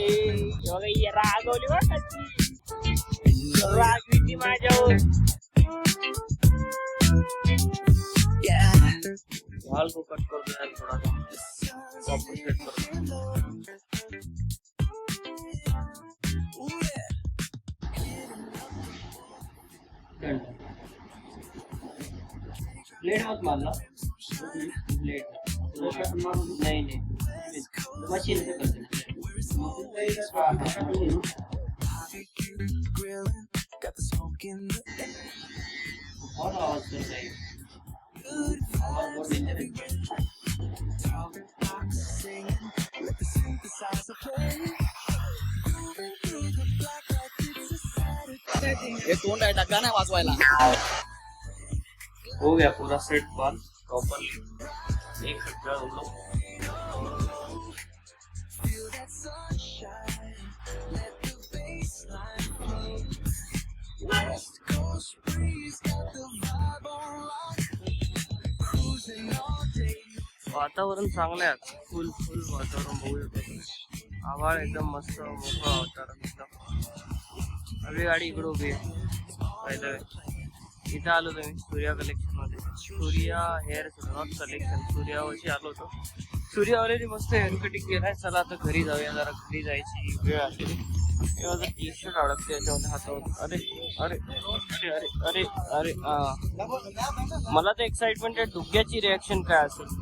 बघा ही रागवली माझ्यावर को कट कर दो यार थोड़ा सा वापस कर ब्लेड मत मारना ब्लेड नहीं नहीं मशीन से कर देना Grilling, got the smoke in the air. बहुत आवाज कर रही है आवाज बहुत डेंजर है Talking, I'm singing, let the synthesizer play. Moving through the black like it's a Saturday. हे तोंड आहे टाका नाही वाजवायला हो गया पूरा सेट बंद प्रॉपरली एक खट्टा हम लोग वातावरण चांगलं आहे फुल फुल वातावरण बघू शकतो आभाळ एकदम मस्त मोकळं वातावरण एकदम. आपली गाडी इकडे उभी आहे. पहिलं. इथं आलो तुम्ही सूर्या कलेक्शनमध्ये. सूर्या हेअर नॉट कलेक्शन सूर्यावरशी आलो होतो. सूर्यावर मस्त हेअर कटिंग केलाय. चला आता घरी जाऊया जरा घरी जायची वेळ आली हे माझं टी शर्ट अडकते याच्यामध्ये हातावर. अरे अरे अरे अरे अरे अरे मला तर एक्साइटमेंट आहे डुग्याची रिॲक्शन काय असेल?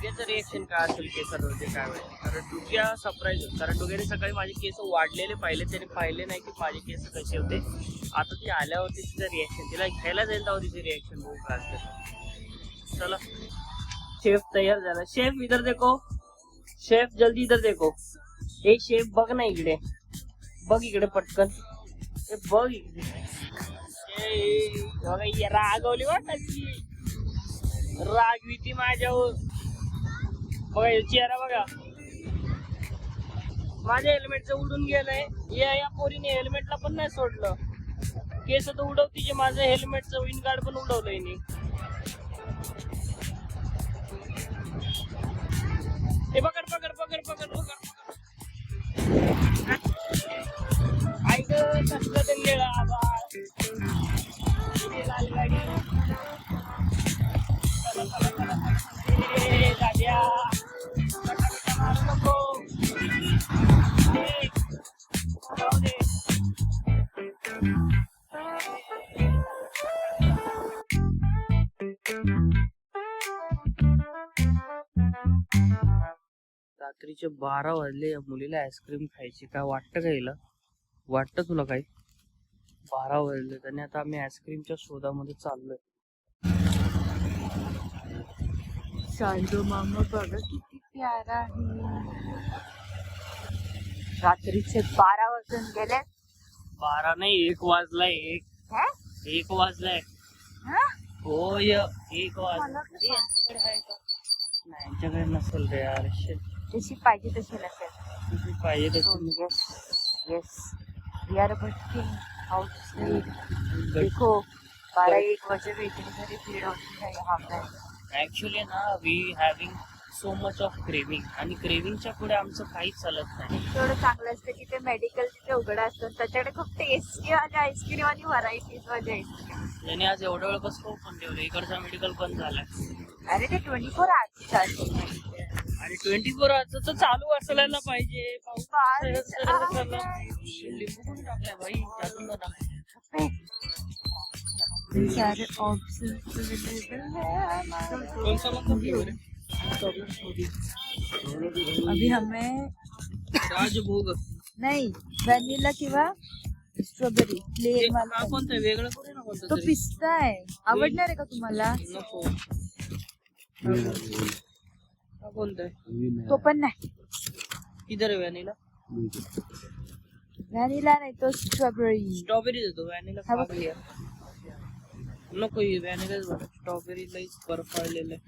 डुग्याचं रिएक्शन काय असेल केसांवरती काय वेळ कारण डुग्या सरप्राईज होत. कारण डुग्याने सकाळी माझे केस वाढलेले पाहिले त्याने पाहिले नाही की माझे केस कसे होते. आता ती आल्यावरती तिचं रिएक्शन तिला घ्यायला जाईल तेव्हा तिचे रिएक्शन बघू काय असेल चला. शेफ तयार झाला. शेफ इधर देखो. शेफ जल्दी इधर देखो. हे शेफ बघ ना इकडे. बघ इकडे पटकन. हे बघ इकडे. ए, बघा ही रागवली वाटायची रागविती माझ्यावर. बघा हे चेहरा बघा. माझ्या हेल्मेटचं उडून गेलंय. या या पोरीने हेल्मेटला पण नाही सोडलं. केस तर उडवती जे माझं हेल्मेटचं विन गार्ड पण उडवलंय हे पकड पकड पकड पकड पकड ऐक कसलं ते निळा आवाज. रात्रीचे बारा वाजले या मुलीला आईस्क्रीम खायची काय वाटतं का हिला? वाटतं तुला काही? बारा वाजले आणि आता आम्ही आईस्क्रीमच्या शोधामध्ये चाललोय. सांडो मामा बघा किती प्यारा आहे. रात्रीचे बारा वाजून गेले. बारा नाही एक वाजलाय एक. हा? एक वाजलाय. हा? होय एक वाजला यांच्याकडे नसेल रे यार. जशी पाहिजे तशी नसेल. पाहिजे तशी येस येस वी आर भटकिंग आउटसाइड देखो बारा एक भी इतनी सारी भीड़ होती है यहाँ पे ऍक्च्युली ना we having so much of craving आणि क्रेविंगच्या पुढे आमचं काहीच चालत नाही. तेवढं चांगलं असतं की ते मेडिकल तिथे उघडं असतं. त्याच्याकडे खूप टेस्टी आणि आईस्क्रीम आणि व्हरायटीजमध्ये आईस्क्रीम त्याने आज एवढा वेळ कसं ओपन ठेवलं इकडचा मेडिकल बंद झालाय. अरे ते twenty four hours twenty four तर चालू असायला पाहिजे. पाऊस बारीक असायला आहे. पाहिजे. लिंबू पण टाकलाय भाई त्यातून ना टाक. इतने सारे ऑप्शंस अवेलेबल कौन सा मतलब फ्लेवर है अभी हमें राजभोग. नाही व्हॅनिला किंवा स्ट्रॉबेरी प्लेन वाला. कोणता? वेगळं ना कोणतं तो. पिस्ता आहे. आवडणार आहे का तुम्हाला? नको. हा तो पण नाही. किधर आहे व्हॅनिला व्हॅनिला नाही तो स्ट्रॉबेरी. स्ट्रॉबेरी देतो व्हॅनिला हा खा. नको ही व्हॅनिलाच बघा. स्ट्रॉबेरी लईच बर्फ आलेलं आहे.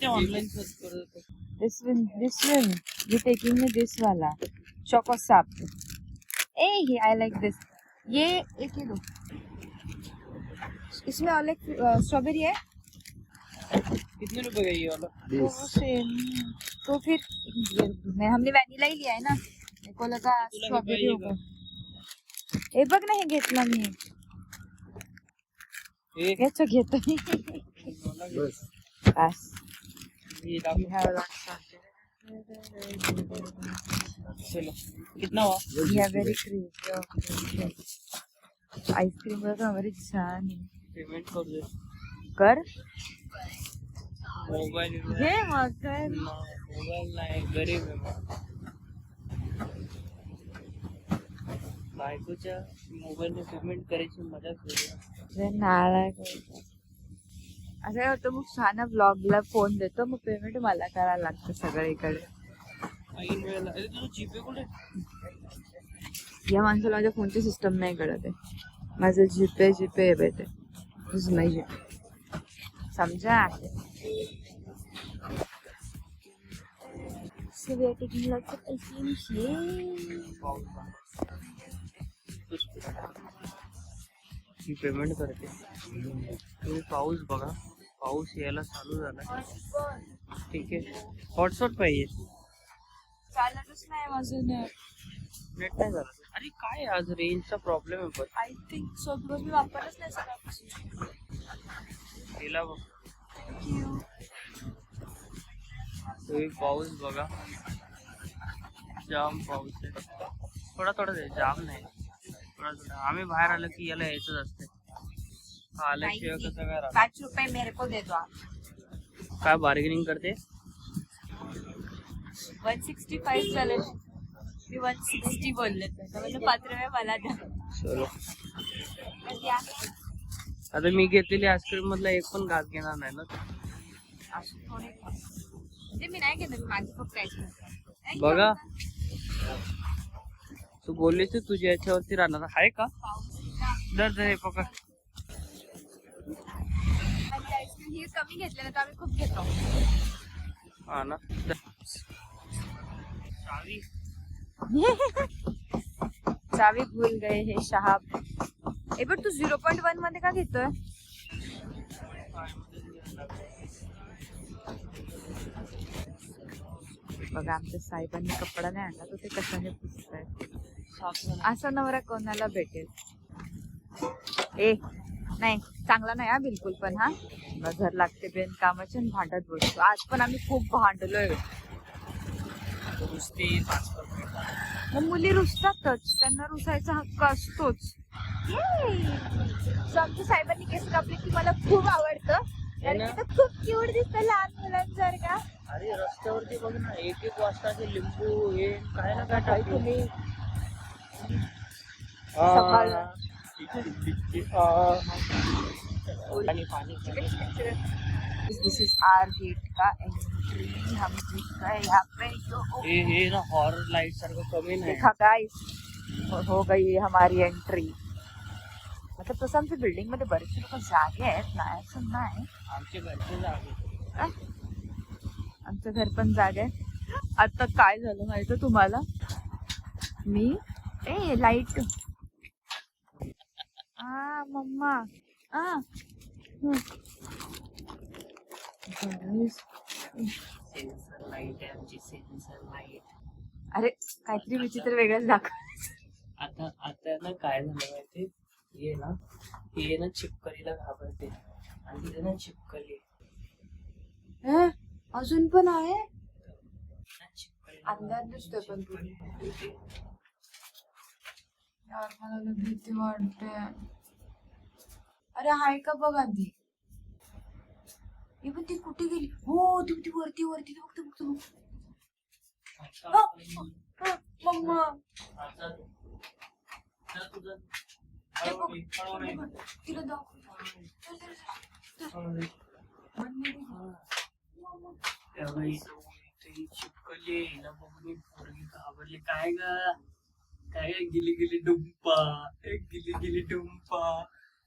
ते ऑनलाईन सर्च करत होतो. This one this one you taking me this वाला. चोको साप ए ये आई लाइक दिस ये एक ही दो. इसमें और स्ट्रॉबेरी है. कितने रुपए का ये वाला तो सेम तो फिर मैं हमने वॅनिला ही लिया है ना। मेरे को लगा स्ट्रॉबेरी होगा। हे बघ ना हे घेतला मी हे याचं घेतो मी बस। हे of चलो। कितना हुआ? बघा छान आहे पेमेंट कर दे। कर। मोबाईल घे मग कर मोबाईल नाही गरीब आहे मग. बायकोच्या मोबाईलने पेमेंट करायची मजाच वेगळी. जे नालायक आहे. असं काय होतं मग छान ब्लॉगला फोन देतो मग पेमेंट मला करायला लागतं सगळीकडे. ऐन वेळेला अरे तुझं जीपे कुठे? या माणसाला माझ्या फोनची सिस्टम नाही कळत आहे. माझं जीपे जीपे आहे ते. तुझ नाही जीपे समजा So we are taking lots of! पाऊस ही पेमेंट करते. तुम्ही पाऊस बघा. पाऊस यायला चालू झाला. ठीक आहे. हॉटस्पॉट पाहिजे. चालतच नाही माझं नेट नाही झालं. अरे काय आज रेंजचा प्रॉब्लेम आहे पण आय थिंक सो बिकॉज मी वापरच नाही सकाळपासून. गेला बघ. तुम्ही पाऊस बघा. जाम पाऊस आहे. थोडा थोडा जाम नाही. थोडा थोडा. आम्ही बाहेर आलो की याला यायचंच असते आल्याशिवाय कसं काय? पाच रुपये मेरे को दे दो आप. काय बार्गेनिंग करते? वन सिक्स्टी फाईव्ह झाले. मी वन सिक्स्टी बोलले तर म्हणजे पाच रुपये मला द्या. चलो. आता मी घेतलेली आईस्क्रीम मधला एक पण घास घेणार नाही ना. असं थोडे खा. म्हणजे मी नाही घेणार माझी फक्त आईस्क्रीम बघा. तू बोललीस तू तुझ्या याच्यावरती राहणार. आहे का? दर दर हे पकड. ही कमी घेतले ना तर आम्ही खूप घेतो. हा ना. चावी चावी भूल गए हे शहाब. ए पण तू झिरो पॉईंट वनमध्ये का घेतोय? बघा आमच्या साहेबांनी कपडा नाही आणला तर ते कशाने पुसतायत? असा नवरा कोणाला भेटेल? ए नाही चांगला नाही हा बिलकुल पण हा. नजर लागते बेन कामाचे आणि भांडत बसतो. आज पण आम्ही खूप भांडलोय. मग मुली रुसतातच. त्यांना रुसायचा हक्क असतोच. आमच्या साहेबांनी केस कापले की मला खूप आवडतं. कारण की ते खूप क्यूट दिसतं लहान मुलांसारखा. अरे रस्त्यावरती बघ ना एक एक वाजता ते लिंबू हे काय ना काय टाकले सकाळ. आणि पाणी दिस इज आर गेट का एंट्री हम गए यहाँ पे जो हे हे ना हॉरर लाइट सारखं कमी नाही. देखा गाइस हो गई हमारी एंट्री मतलब तसं आमच्या बिल्डिंगमध्ये बरेचसे लोक जागे आहेत नाही असं नाही. आमचे घरचे जागे? आमचं घर पण जागा आहे. आता काय झालं माहिती तुम्हाला? मी ए लाइट आ मम्मा. आ. हं. Guys, सेन्सर लाइट आहे आमची सेन्सर लाइट अरे काहीतरी विचित्र वेगळंच दाखव. आता आता ना काय झालं माहिती? हे ना हे ना चिपकलीला घाबरते. आणि तिथे ना चिपकली. अजून पण आहे? अंधार दिसतोय पण यार मला लय भीती वाटते. अरे हाय का बघ आधी? ए पण ती कुठे गेली? हो ती ती वरती वरती. ती बघते बघते मम्मा. तिला दाखव चल, चल, चल. हळू ये. मध्ये. त्या बाई इथे चिपकली हिला बघून मी पोरगी घाबरली काय ग काय ग? गिली गिली डुंपा ए, गिली गिली डुंपा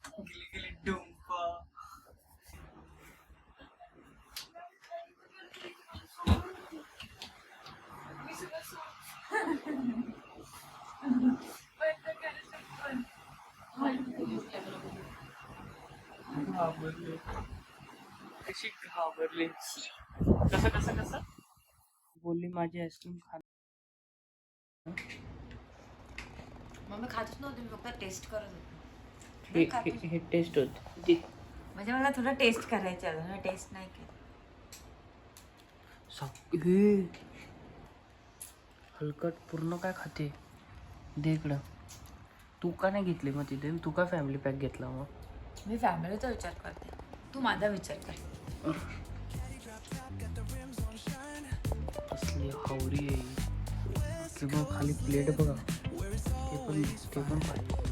गिली गिली डुंपा घाबरली कशी घाबरली कसं कसं कसं बोलली माझी आईस्क्रीम खा मग मी खातच नव्हते मी फक्त टेस्ट करत होते. हे हे- हे टेस्ट होते. म्हणजे मला थोडं टेस्ट करायचं अजून मी टेस्ट नाही केलं. हे हलकट पूर्ण काय खाते? दे इकडं. तू का नाही घेतली मग तिथे? तू का फॅमिली पॅक घेतला मग? मी फॅमिलीचा विचार करते. तू माझा विचार कर. हावरी आहे की बघ खाली प्लेट बघा. ते पण ते पण पाहिजे.